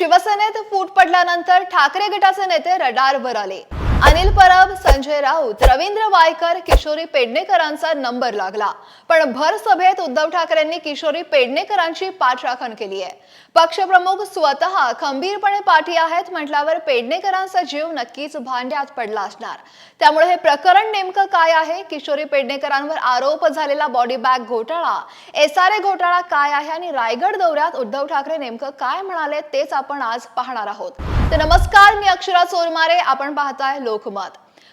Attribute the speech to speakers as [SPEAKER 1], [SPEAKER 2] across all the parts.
[SPEAKER 1] शिवसेनेत फूट पडल्यानंतर ठाकरे गटाचे नेते रडारवर आले. अनिल परब संजय राऊत रवींद्र वायकर किशोरी पेडणेकरांचा नंबर लागला. पण भर सभेत उद्धव ठाकरेंनी किशोरी पेडणेकरांची पाठराखण केली आहे. पक्षप्रमुख स्वतः खंबीरपणे पाठी आहेत म्हटल्यावर पेडणेकरांचा जीव नक्कीच भांड्यात पडला असणार. त्यामुळे हे प्रकरण नेमकं काय आहे? किशोरी पेडणेकरांवर आरोप झालेला बॉडी बॅग घोटाळा एसआरए घोटाळा काय आहे? आणि रायगड दौऱ्यात उद्धव ठाकरे नेमकं काय म्हणाले तेच आपण आज पाहणार आहोत. तर नमस्कार मी अक्षरा चोरमारे आपण पाहताय लोकमत.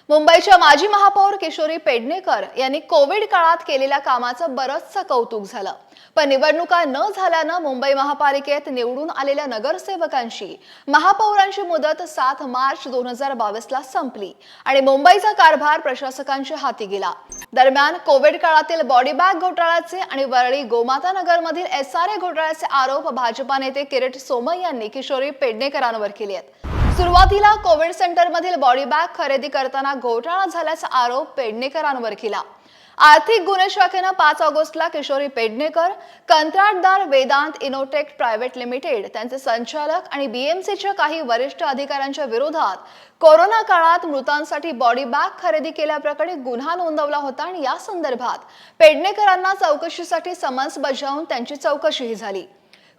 [SPEAKER 1] मुंबईच्या माजी महापौर किशोरी पेडणेकर यांनी कोविड काळात केलेल्या कामाचं बरंचसं कौतुक झालं. पण निवडणुका न झाल्यानं मुंबई महापालिकेत निवडून आलेल्या नगरसेवकांची महापौरांची मुदत सात मार्च दोन हजार बावीसला संपली आणि मुंबईचा कारभार प्रशासकांच्या हाती गेला. दरम्यान कोविड काळातील बॉडी बॅग घोटाळ्याचे आणि वरळी गोमाता नगरमधील एस आर ए घोटाळ्याचे आरोप भाजपा नेते किरीट सोमय यांनी किशोरी पेडणेकरांवर केले आहेत. सुरुवातीला कोविड सेंटरमधील बॉडी बॅग खरेदी करताना घोटाळा झाल्याचा आरोप पेडणेकरांवर केला. आर्थिक गुन्हे शाखेनं पाच ऑगस्टला किशोरी पेडणेकर कंत्राटदार वेदांत इनोटेक प्रायव्हेट लिमिटेड त्यांचे संचालक आणि बीएमसीच्या काही वरिष्ठ अधिकाऱ्यांच्या विरोधात कोरोना काळात मृतांसाठी बॉडी बॅग खरेदी केल्याप्रकरणी गुन्हा नोंदवला होता आणि या संदर्भात पेडणेकरांना चौकशीसाठी समन्स बजावून त्यांची चौकशीही झाली.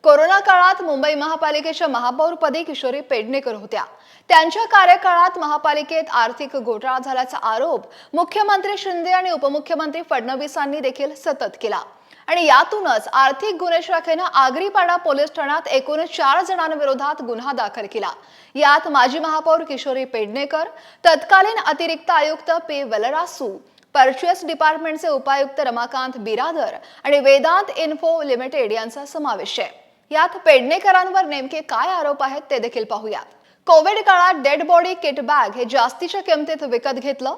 [SPEAKER 1] कोरोना काळात मुंबई महापालिकेच्या महापौरपदी किशोरी पेडणेकर होत्या. त्यांच्या कार्यकाळात महापालिकेत आर्थिक घोटाळा झाल्याचा आरोप मुख्यमंत्री शिंदे आणि उपमुख्यमंत्री फडणवीसांनी देखील सतत केला. आणि यातूनच आर्थिक गुन्हे शाखेनं आगरीपाडा पोलीस ठाण्यात एकूण चार जणांविरोधात गुन्हा दाखल केला. यात माजी महापौर किशोरी पेडणेकर तत्कालीन अतिरिक्त आयुक्त पी वेलरासू परचेस डिपार्टमेंटचे उपायुक्त रमाकांत बिरादर आणि वेदांत इन्फो लिमिटेड यांचा समावेश आहे. यात पेडणेकरांवर नेमके काय आरोप आहेत ते देखील पाहूया. कोविड काळात डेड बॉडी किट बॅग हे जास्तीच्या किमतीत विकत घेतलं.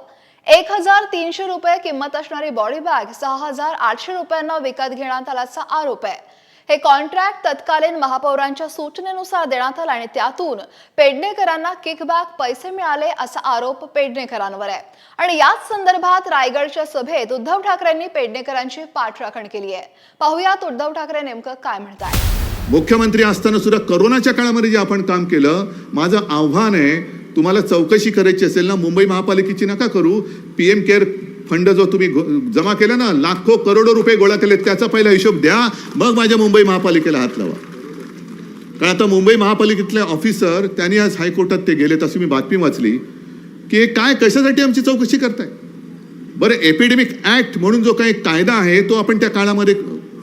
[SPEAKER 1] एक हजार तीनशे रुपये किंमत असणारी बॉडी बॅग सहा हजार आठशे रुपयांना विकत घेण्यात आल्याचा आरोप आहे. हे कॉन्ट्रॅक्ट तत्कालीन महापौरांच्या सूचनेनुसार देण्यात आलं आणि त्यातून पेडणेकरांना किकबॅक पैसे मिळाले असा आरोप पेडणेकरांवर आहे. आणि याच संदर्भात रायगडच्या सभेत उद्धव ठाकरेंनी पेडणेकरांची पाठराखण केली आहे. पाहुयात उद्धव ठाकरे नेमकं काय म्हणताय
[SPEAKER 2] मुख्यमंत्री असताना सुद्धा करोनाच्या काळामध्ये जे आपण काम केलं माझं आव्हान आहे तुम्हाला चौकशी करायची असेल ना मुंबई महापालिकेची नका करू. पी एम केअर फंड जो तुम्ही जमा केला ना लाखो करोडो रुपये गोळा केले त्याचा पहिला हिशोब द्या मग माझ्या मुंबई महापालिकेला हात लावा. कारण आता मुंबई महापालिकेतले ऑफिसर त्यांनी आज हायकोर्टात ते गेले तशी मी बातमी वाचली की काय कशासाठी आमची चौकशी करताय? बरं एपिडेमिक ॲक्ट म्हणून जो काही कायदा आहे तो आपण त्या काळामध्ये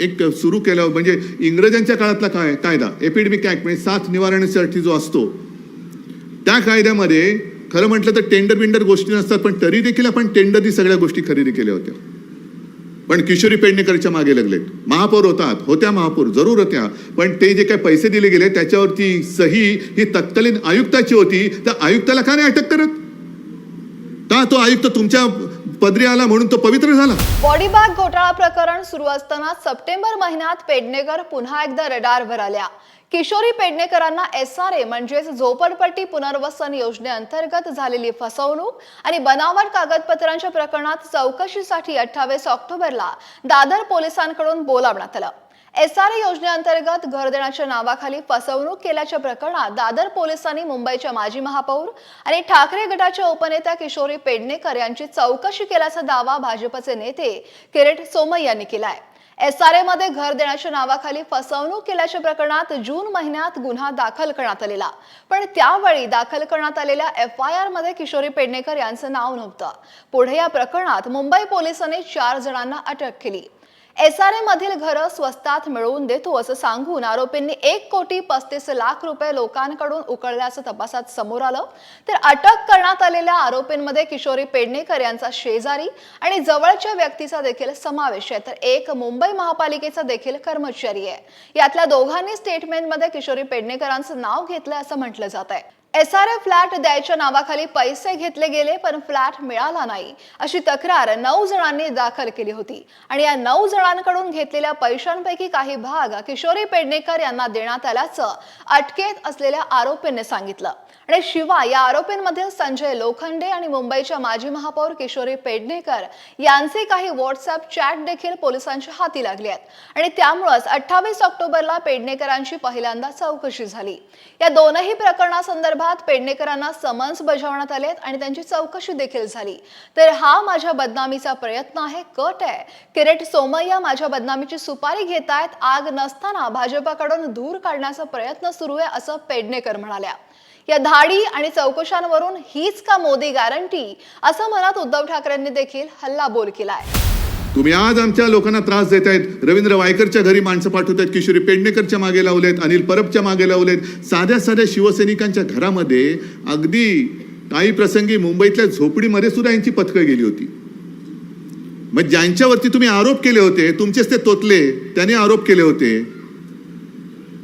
[SPEAKER 2] एक सुरू केल्यावर म्हणजे इंग्रजांच्या काळातला काय कायदा? एपिडेमिक ॲक्ट म्हणजे साथ निवारणासाठी जो असतो त्या कायद्यामध्ये खरं म्हटलं तर टेंडर बिंडर गोष्टी नसतात पण तरी देखील आपण टेंडरनी सगळ्या गोष्टी खरेदी केल्या होत्या. पण किशोरी पेडणेकरच्या मागे लागलेत. महापौर होतात होत्या महापौर जरूर होत्या पण ते जे काही पैसे दिले गेले त्याच्यावरती सही ही तत्कालीन आयुक्ताची होती तर आयुक्ताला का नाही अटक करत? का तो आयुक्त तुमच्या पदरी आला म्हणून तो पवित्र झाला.
[SPEAKER 1] बॉडी बॅग घोटाळा प्रकरण सुरू असताना सप्टेंबर महिन्यात पेडणेकर पुन्हा एकदा रडारवर आल्या. किशोरी पेडणेकरांना एस आर ए म्हणजेच झोपडपट्टी पुनर्वसन योजनेअंतर्गत झालेली फसवणूक आणि बनावट कागदपत्रांच्या प्रकरणात चौकशीसाठी अठ्ठावीस ऑक्टोबरला दादर पोलिसांकडून बोलावण्यात आलं. एस आर ए योजनेअंतर्गत घर देण्याच्या नावाखाली फसवणूक केल्याच्या प्रकरणात दादर पोलिसांनी मुंबईच्या माजी महापौर आणि ठाकरे गटाच्या उपनेत्या किशोरी पेडणेकर यांची चौकशी केल्याचा दावा भाजपचे नेते किरीट सोमय यांनी केलाय. एस आर ए मध्ये घर देण्याच्या नावाखाली फसवणूक केल्याच्या प्रकरणात जून महिन्यात गुन्हा दाखल करण्यात आलेला. पण त्यावेळी दाखल करण्यात आलेल्या एफ आय आरमध्ये किशोरी पेडणेकर यांचं नाव नव्हतं. पुढे या प्रकरणात मुंबई पोलिसांनी चार जणांना अटक केली. एस आर मधील घरं स्वस्तात मिळवून देतो असं सांगून आरोपींनी एक कोटी पस्तीस लाख रुपये लोकांकडून उकळल्याचं तपासात समोर आलं. तर अटक करण्यात आलेल्या आरोपींमध्ये किशोरी पेडणेकर यांचा शेजारी आणि जवळच्या व्यक्तीचा देखील समावेश आहे. तर एक मुंबई महापालिकेचा देखील कर्मचारी आहे. यातल्या दोघांनी स्टेटमेंटमध्ये किशोरी पेडणेकरांचं नाव घेतलंय असं म्हटलं जात आहे एस आर ए फ्लॅट द्यायच्या नावाखाली पैसे घेतले गेले पण फ्लॅट मिळाला नाही. अशी तक्रार नऊ जणांनी दाखल केली होती. आणि या नऊ जणांकडून घेतलेल्या पैशांपैकी काही भाग किशोरी पेडणेकर यांना देण्यात आल्याचं अटकेत असलेल्या आरोपींनी सांगितलं. आणि शिवाय या आरोपींमध्ये संजय लोखंडे आणि मुंबईच्या माजी महापौर किशोरी पेडणेकर यांचे काही व्हॉट्सअप चॅट देखील पोलिसांच्या हाती लागले आहेत. आणि त्यामुळेच अठ्ठावीस ऑक्टोबरला पेडणेकरांची पहिल्यांदा चौकशी झाली. या दोनही प्रकरणासंदर्भात पेडणेकरांना समन्स बजावण्यात आले आणि त्यांची चौकशी देखील झाली. तर हा माझ्या बदनामीचा प्रयत्न आहे. कट आहे. किरेट सोमय्या माझ्या बदनामीची सुपारी घेत आहेत आग नसताना भाजपाकडून धूर काढण्याचा प्रयत्न सुरू आहे असं पेडणेकर म्हणाल्या. या धाडी आणि चौकशांवरून हीच का मोदी गॅरंटी? असं म्हणत उद्धव ठाकरेंनी देखील हल्लाबोल केलाय.
[SPEAKER 2] तुम्ही आज आमच्या लोकांना त्रास देत आहेत रवींद्र वायकरच्या घरी माणसं पाठवत आहेत किशोरी पेडणेकरच्या मागे लावलेत अनिल परबच्या मागे लावलेत. साध्या साध्या शिवसैनिकांच्या घरामध्ये अगदी काही प्रसंगी मुंबईतल्या झोपडीमध्ये सुद्धा यांची पथकं गेली होती. मग ज्यांच्यावरती तुम्ही आरोप केले होते तुमचेच ते तोतले त्यांनी आरोप केले होते.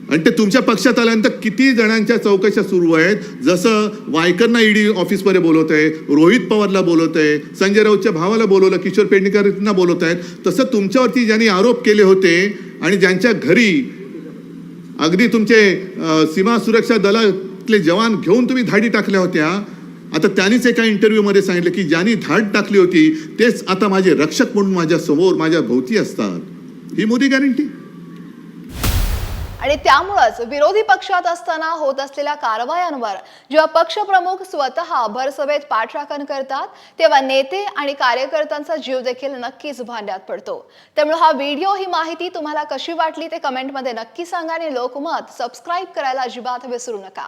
[SPEAKER 2] आणि ते तुमच्या पक्षात आल्यानंतर किती जणांच्या चौकशा सुरू आहेत? जसं वायकरना ईडी ऑफिसमध्ये बोलवत आहे रोहित पवारला बोलवत आहे संजय राऊतच्या भावाला बोलवलं किशोर पेडणेकरांना बोलवत आहेत. तसं तुमच्यावरती ज्यांनी आरोप केले होते आणि ज्यांच्या घरी अगदी तुमचे सीमा सुरक्षा दलातले जवान घेऊन तुम्ही धाडी टाकल्या होत्या आता त्यांनीच एका इंटरव्ह्यूमध्ये सांगितलं की ज्यांनी धाड टाकली होती तेच आता माझे रक्षक म्हणून माझ्यासमोर माझ्या भोवती असतात. ही मोदी गॅरंटी
[SPEAKER 1] आणि त्यामुळंच विरोधी पक्षात असताना होत असलेल्या कारवायांवर जेव्हा पक्षप्रमुख स्वतः भरसभेत पाठराखण करतात तेव्हा नेते आणि कार्यकर्त्यांचा जीव देखील नक्कीच भांड्यात पडतो. त्यामुळे हा व्हिडिओ ही माहिती तुम्हाला कशी वाटली ते कमेंटमध्ये नक्की सांगा आणि लोकमत सबस्क्राईब करायला अजिबात विसरू नका.